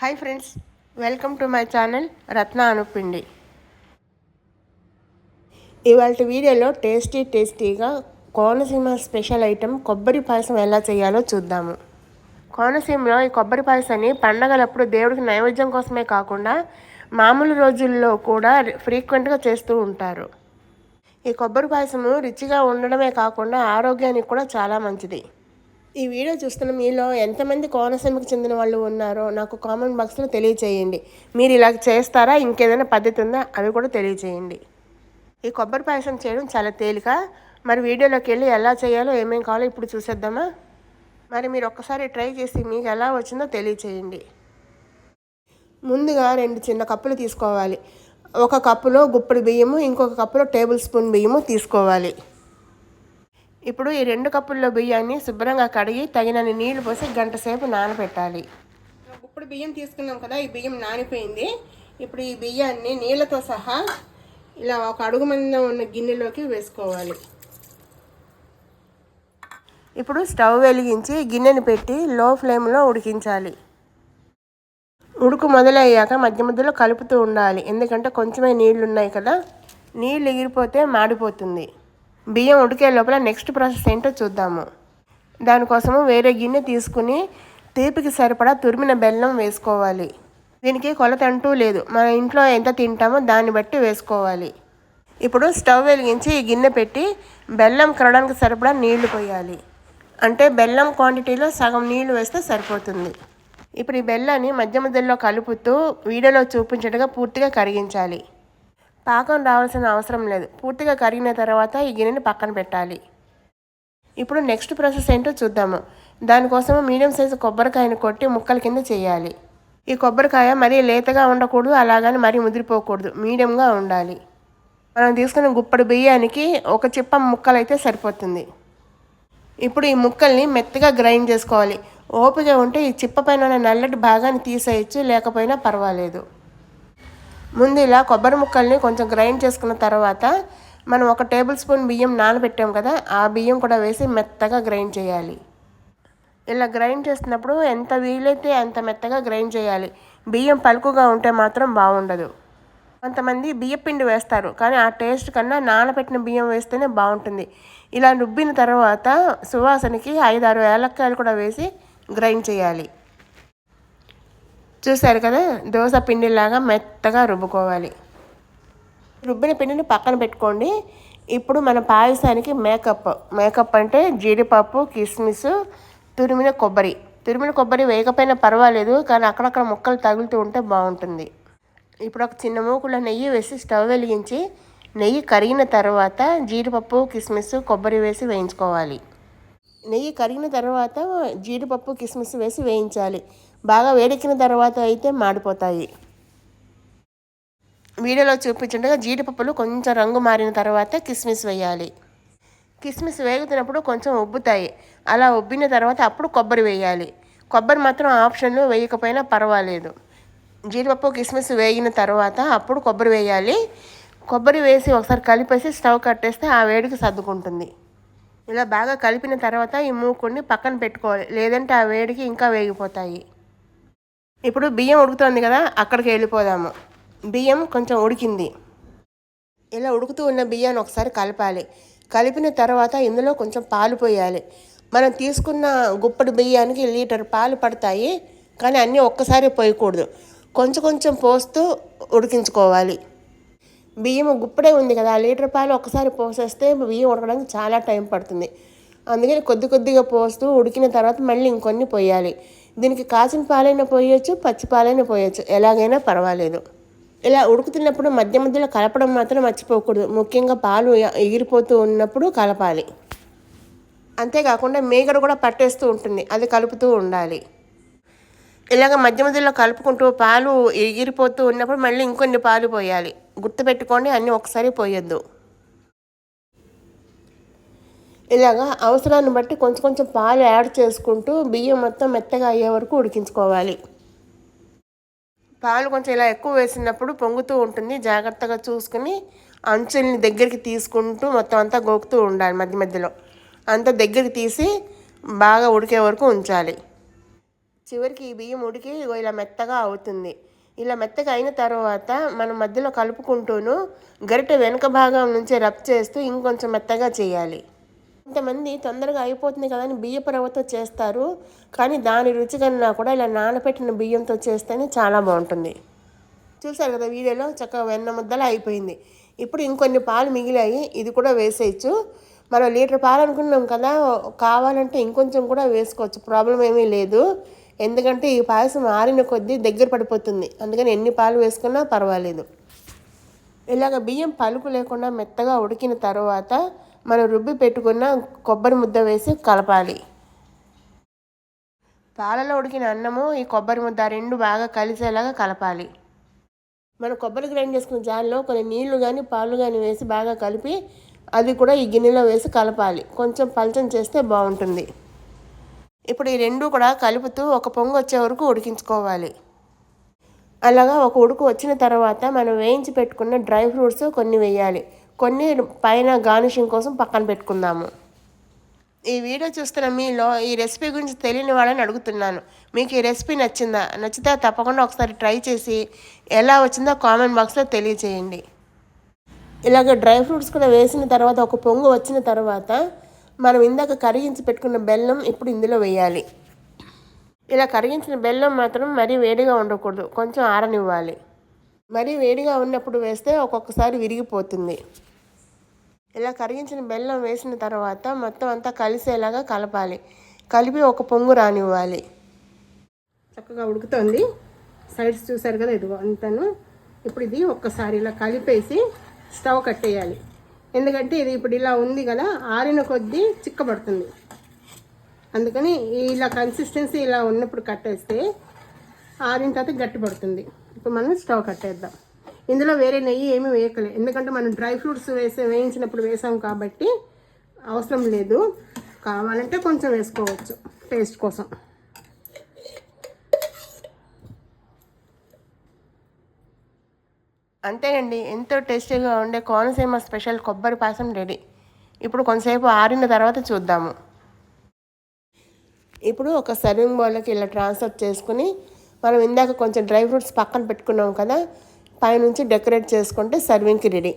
Hi friends welcome to my channel Ratna Anupindi. ఇవాళ వీడియోలో tasty టేస్టీగా కోనసీమ స్పెషల్ ఐటెం కొబ్బరి పాయసం ఎలా చేయాలో చూద్దాము. కోనసీమలో ఈ కొబ్బరి పాయసాన్ని పండగలప్పుడు దేవుడికి నైవేద్యం కోసమే కాకుండా మామూలు రోజుల్లో కూడా ఫ్రీక్వెంట్గా చేస్తూ ఉంటారు. ఈ కొబ్బరి పాయసము రుచిగా ఉండడమే కాకుండా ఆరోగ్యానికి కూడా చాలా మంచిది. ఈ వీడియో చూస్తున్న మీలో ఎంతమంది కోనసీమకు చెందిన వాళ్ళు ఉన్నారో నాకు కామెంట్ బాక్స్లో తెలియచేయండి. మీరు ఇలా చేస్తారా? ఇంకేదైనా పద్ధతి ఉందా? అవి కూడా తెలియచేయండి. ఈ కొబ్బరి పాయసం చేయడం చాలా తేలిక. మరి వీడియోలోకి వెళ్ళి ఎలా చేయాలో ఏమేమి కావాలో ఇప్పుడు చూసేద్దామా? మరి మీరు ఒక్కసారి ట్రై చేసి మీకు ఎలా వచ్చిందో తెలియచేయండి. ముందుగా రెండు చిన్న కప్పులు తీసుకోవాలి. ఒక కప్పులో గుప్పడి బియ్యము ఇంకొక కప్పులో టేబుల్ స్పూన్ బియ్యము తీసుకోవాలి. ఇప్పుడు ఈ రెండు కప్పుల్లో బియ్యాన్ని శుభ్రంగా కడిగి తగినన్ని నీళ్ళు పోసి గంట సేపు నానబెట్టాలి. ఇప్పుడు బియ్యం తీసుకున్నాం కదా ఈ బియ్యం నానిపోయింది. ఇప్పుడు ఈ బియ్యాన్ని నీళ్ళతో సహా ఇలా ఒక అడుగు మందం ఉన్న గిన్నెలోకి వేసుకోవాలి. ఇప్పుడు స్టవ్ వెలిగించి గిన్నెని పెట్టి లో ఫ్లేమ్లో ఉడికించాలి. ఉడుకు మొదలయ్యాక మధ్య మధ్యలో కలుపుతూ ఉండాలి. ఎందుకంటే కొంచెమే నీళ్ళు ఉన్నాయి కదా నీళ్ళు ఎగిరిపోతే మాడిపోతుంది. బియ్యం ఉడికే లోపల నెక్స్ట్ ప్రాసెస్ ఏంటో చూద్దాము. దానికోసము వేరే గిన్నె తీసుకుని తీపికి సరిపడా తురిమిన బెల్లం వేసుకోవాలి. దీనికి కొలత అంటూ లేదు. మన ఇంట్లో ఎంత తింటామో దాన్ని బట్టి వేసుకోవాలి. ఇప్పుడు స్టవ్ వెలిగించి ఈ గిన్నె పెట్టి బెల్లం కరడానికి సరిపడా నీళ్ళు పోయాలి. అంటే బెల్లం క్వాంటిటీలో సగం నీళ్ళు వేస్తే సరిపోతుంది. ఇప్పుడు ఈ బెల్లాన్ని మధ్య మధ్యలో కలుపుతూ వీడియోలో చూపించట్టుగా పూర్తిగా కరిగించాలి. పాకం రావాల్సిన అవసరం లేదు. పూర్తిగా కరిగిన తర్వాత ఈ గిన్నెని పక్కన పెట్టాలి. ఇప్పుడు నెక్స్ట్ ప్రాసెస్ ఏంటో చూద్దాము. దానికోసం మీడియం సైజు కొబ్బరికాయని కొట్టి ముక్కల కింద చేయాలి. ఈ కొబ్బరికాయ మరీ లేతగా ఉండకూడదు అలాగని మరీ ముదిరిపోకూడదు. మీడియంగా ఉండాలి. మనం తీసుకున్న గుప్పడి బియ్యానికి ఒక చిప్ప ముక్కలైతే సరిపోతుంది. ఇప్పుడు ఈ ముక్కల్ని మెత్తగా గ్రైండ్ చేసుకోవాలి. ఓపిక ఉంటే ఈ చిప్ప పైన ఉన్న నల్లటి భాగాన్ని తీసేయచ్చు లేకపోయినా పర్వాలేదు. ముందు ఇలా కొబ్బరి ముక్కల్ని కొంచెం గ్రైండ్ చేసుకున్న తర్వాత మనం ఒక టేబుల్ స్పూన్ బియ్యం నానబెట్టాం కదా ఆ బియ్యం కూడా వేసి మెత్తగా గ్రైండ్ చేయాలి. ఇలా గ్రైండ్ చేస్తున్నప్పుడు ఎంత వీలైతే అంత మెత్తగా గ్రైండ్ చేయాలి. బియ్యం పలుకుగా ఉంటే మాత్రం బాగుండదు. కొంతమంది బియ్యపిండి వేస్తారు కానీ ఆ టేస్ట్ కన్నా నానబెట్టిన బియ్యం వేస్తేనే బాగుంటుంది. ఇలా రుబ్బిన తర్వాత సువాసనకి ఐదారు ఏలక్కాయలు కూడా వేసి గ్రైండ్ చేయాలి. చూసారు కదా దోశ పిండిలాగా మెత్తగా రుబ్బుకోవాలి. రుబ్బిన పిండిని పక్కన పెట్టుకోండి. ఇప్పుడు మన పాయసానికి మేకప్. మేకప్ అంటే జీడిపప్పు కిస్మిస్ తురిమిన కొబ్బరి. తురిమిన కొబ్బరి వేయకపోయినా పర్వాలేదు కానీ అక్కడక్కడ ముక్కలు తగులుతూ ఉంటే బాగుంటుంది. ఇప్పుడు ఒక చిన్న మూకులో నెయ్యి వేసి స్టవ్ వెలిగించి నెయ్యి కరిగిన తర్వాత జీడిపప్పు కిస్మిస్ కొబ్బరి వేసి వేయించుకోవాలి. నెయ్యి కరిగిన తర్వాత జీడిపప్పు కిస్మిస్ వేసి వేయించాలి. బాగా వేడెక్కిన తర్వాత అయితే మాడిపోతాయి. వీడియోలో చూపించుండగా జీడిపప్పులు కొంచెం రంగు మారిన తర్వాత కిస్మిస్ వేయాలి. కిస్మిస్ వేగుతున్నప్పుడు కొంచెం ఉబ్బుతాయి. అలా ఉబ్బిన తర్వాత అప్పుడు కొబ్బరి వేయాలి. కొబ్బరి మాత్రం ఆప్షన్లో వేయకపోయినా పర్వాలేదు. జీడిపప్పు కిస్మిస్ వేగిన తర్వాత అప్పుడు కొబ్బరి వేయాలి. కొబ్బరి వేసి ఒకసారి కలిపేసి స్టవ్ కట్టేస్తే ఆ వేడికి సర్దుకుంటుంది. ఇలా బాగా కలిపిన తర్వాత ఈ మూకుడిని పక్కన పెట్టుకోవాలి. లేదంటే ఆ వేడికి ఇంకా వేగిపోతాయి. ఇప్పుడు బియ్యం ఉడుకుతోంది కదా అక్కడికి వెళ్ళిపోదాము. బియ్యం కొంచెం ఉడికింది. ఇలా ఉడుకుతూ ఉన్న బియ్యాన్ని ఒకసారి కలపాలి. కలిపిన తర్వాత ఇందులో కొంచెం పాలు పోయాలి. మనం తీసుకున్న గుప్పడి బియ్యానికి లీటర్ పాలు పడతాయి కానీ అన్నీ ఒక్కసారి పోయకూడదు. కొంచెం కొంచెం పోస్తూ ఉడికించుకోవాలి. బియ్యం గుప్పడే ఉంది కదా లీటర్ పాలు ఒకసారి పోసేస్తే బియ్యం ఉడకడానికి చాలా టైం పడుతుంది. అందుకని కొద్ది కొద్దిగా పోస్తూ ఉడికిన తర్వాత మళ్ళీ ఇంకొన్ని పోయాలి. దీనికి కాచిన పాలైనా పోయొచ్చు పచ్చి పాలైనా పోయొచ్చు. ఎలాగైనా పర్వాలేదు. ఇలా ఉడుకుతున్నప్పుడు మధ్య మధ్యలో కలపడం మాత్రం మర్చిపోకూడదు. ముఖ్యంగా పాలు ఎగిరిపోతూ ఉన్నప్పుడు కలపాలి. అంతేకాకుండా మేగడ కూడా పట్టేస్తూ ఉంటుంది. అది కలుపుతూ ఉండాలి. ఇలాగ మధ్య మధ్యలో కలుపుకుంటూ పాలు ఎగిరిపోతూ ఉన్నప్పుడు మళ్ళీ ఇంకొన్ని పాలు పోయాలి. గుర్తుపెట్టుకోండి అన్నీ ఒకసారి పోయొద్దు. ఇలాగా అవసరాన్ని బట్టి కొంచెం కొంచెం పాలు యాడ్ చేసుకుంటూ బియ్యం మొత్తం మెత్తగా అయ్యే వరకు ఉడికించుకోవాలి. పాలు కొంచెం ఇలా ఎక్కువ వేసినప్పుడు పొంగుతూ ఉంటుంది. జాగ్రత్తగా చూసుకుని అంచుల్ని దగ్గరికి తీసుకుంటూ మొత్తం అంతా గోకుతూ ఉండాలి మధ్య మధ్యలో. అంతా దగ్గరికి తీసి బాగా ఉడికే వరకు ఉంచాలి. చివరికి ఈ బియ్యం ఉడికి ఇలా మెత్తగా అవుతుంది. ఇలా మెత్తగా అయిన తర్వాత మనం మధ్యలో కలుపుకుంటూను గరిటె వెనుక భాగం నుంచి రబ్ చేస్తూ ఇంకొంచెం మెత్తగా చేయాలి. కొంతమంది తొందరగా అయిపోతుంది కదా అని బియ్యపు రవ్వతో చేస్తారు. కానీ దాని రుచి కన్నా కూడా ఇలా నానబెట్టిన బియ్యంతో చేస్తేనే చాలా బాగుంటుంది. చూసారు కదా వీడియోలో చక్కగా వెన్న ముద్దలా అయిపోయింది. ఇప్పుడు ఇంకొన్ని పాలు మిగిలాయి ఇది కూడా వేసేయచ్చు. మనం లీటర్ పాలు అనుకున్నాం కదా కావాలంటే ఇంకొంచెం కూడా వేసుకోవచ్చు. ప్రాబ్లం ఏమీ లేదు. ఎందుకంటే ఈ పాయసం ఆరిన కొద్దీ దగ్గర పడిపోతుంది. అందుకని ఎన్ని పాలు వేసుకున్నా పర్వాలేదు. ఇలాగ బియ్యం పలుకు లేకుండా మెత్తగా ఉడికిన తర్వాత మనం రుబ్బి పెట్టుకున్న కొబ్బరి ముద్ద వేసి కలపాలి. పాలలో ఉడికిన అన్నము ఈ కొబ్బరి ముద్ద రెండు బాగా కలిసేలాగా కలపాలి. మనం కొబ్బరి గ్రైండ్ చేసుకున్న జాన్లో కొన్ని నీళ్ళు కానీ పాలు కానీ వేసి బాగా కలిపి అది కూడా ఈ గిన్నెలో వేసి కలపాలి. కొంచెం పలచం చేస్తే బాగుంటుంది. ఇప్పుడు ఈ రెండు కూడా కలుపుతూ ఒక పొంగు వచ్చే వరకు ఉడికించుకోవాలి. అలాగా ఒక ఉడుకు వచ్చిన తర్వాత మనం వేయించి పెట్టుకున్న డ్రై ఫ్రూట్స్ కొన్ని వేయాలి. కొన్ని పైన గార్నిషింగ్ కోసం పక్కన పెట్టుకుందాము. ఈ వీడియో చూస్తున్న మీలో ఈ రెసిపీ గురించి తెలియని వాళ్ళని అడుగుతున్నాను. మీకు ఈ రెసిపీ నచ్చిందా? నచ్చితే తప్పకుండా ఒకసారి ట్రై చేసి ఎలా వచ్చిందో కామెంట్ బాక్స్లో తెలియజేయండి ఇలాగ డ్రై ఫ్రూట్స్ కూడా వేసిన తర్వాత ఒక పొంగు వచ్చిన తర్వాత మనం ఇందాక కరిగించి పెట్టుకున్న బెల్లం ఇప్పుడు ఇందులో వేయాలి. ఇలా కరిగించిన బెల్లం మాత్రం మరీ వేడిగా ఉండకూడదు. కొంచెం ఆరనివ్వాలి. మరీ వేడిగా ఉన్నప్పుడు వేస్తే ఒక్కొక్కసారి విరిగిపోతుంది. ఇలా కరిగించిన బెల్లం వేసిన తర్వాత మొత్తం అంతా కలిసేలాగా కలపాలి. కలిపి ఒక పొంగు రానివ్వాలి. చక్కగా ఉడుకుతుంది. సైడ్స్ చూసారు కదా ఇదిగో అంతను. ఇప్పుడు ఇది ఒక్కసారి ఇలా కలిపేసి స్టవ్ కట్టేయాలి. ఎందుకంటే ఇది ఇప్పుడు ఇలా ఉంది కదా ఆరిన కొద్దీ చిక్కబడుతుంది. అందుకని ఇలా కన్సిస్టెన్సీ ఇలా ఉన్నప్పుడు కట్టేస్తే ఆరిన తర్వాత గట్టిపడుతుంది. ఇప్పుడు మనం స్టవ్ కట్టేద్దాం. ఇందులో వేరే నెయ్యి ఏమీ వేయకలే ఎందుకంటే మనం డ్రై ఫ్రూట్స్ వేసే వేయించినప్పుడు వేసాం కాబట్టి అవసరం లేదు. కావాలంటే కొంచెం వేసుకోవచ్చు టేస్ట్ కోసం. అంతేనండి ఎంతో టేస్టీగా ఉండే కోనసీమ స్పెషల్ కొబ్బరి పాయసం రెడీ. ఇప్పుడు కొంతసేపు ఆరిన తర్వాత చూద్దాము. ఇప్పుడు ఒక సర్వింగ్ బౌల్కి ఇలా ట్రాన్స్ఫర్ చేసుకుని మనం ఇందాక కొంచెం డ్రై ఫ్రూట్స్ పక్కన పెట్టుకున్నాం కదా పైనుంచి డెకరేట్ చేసుకుంటే సర్వింగ్కి రెడీ.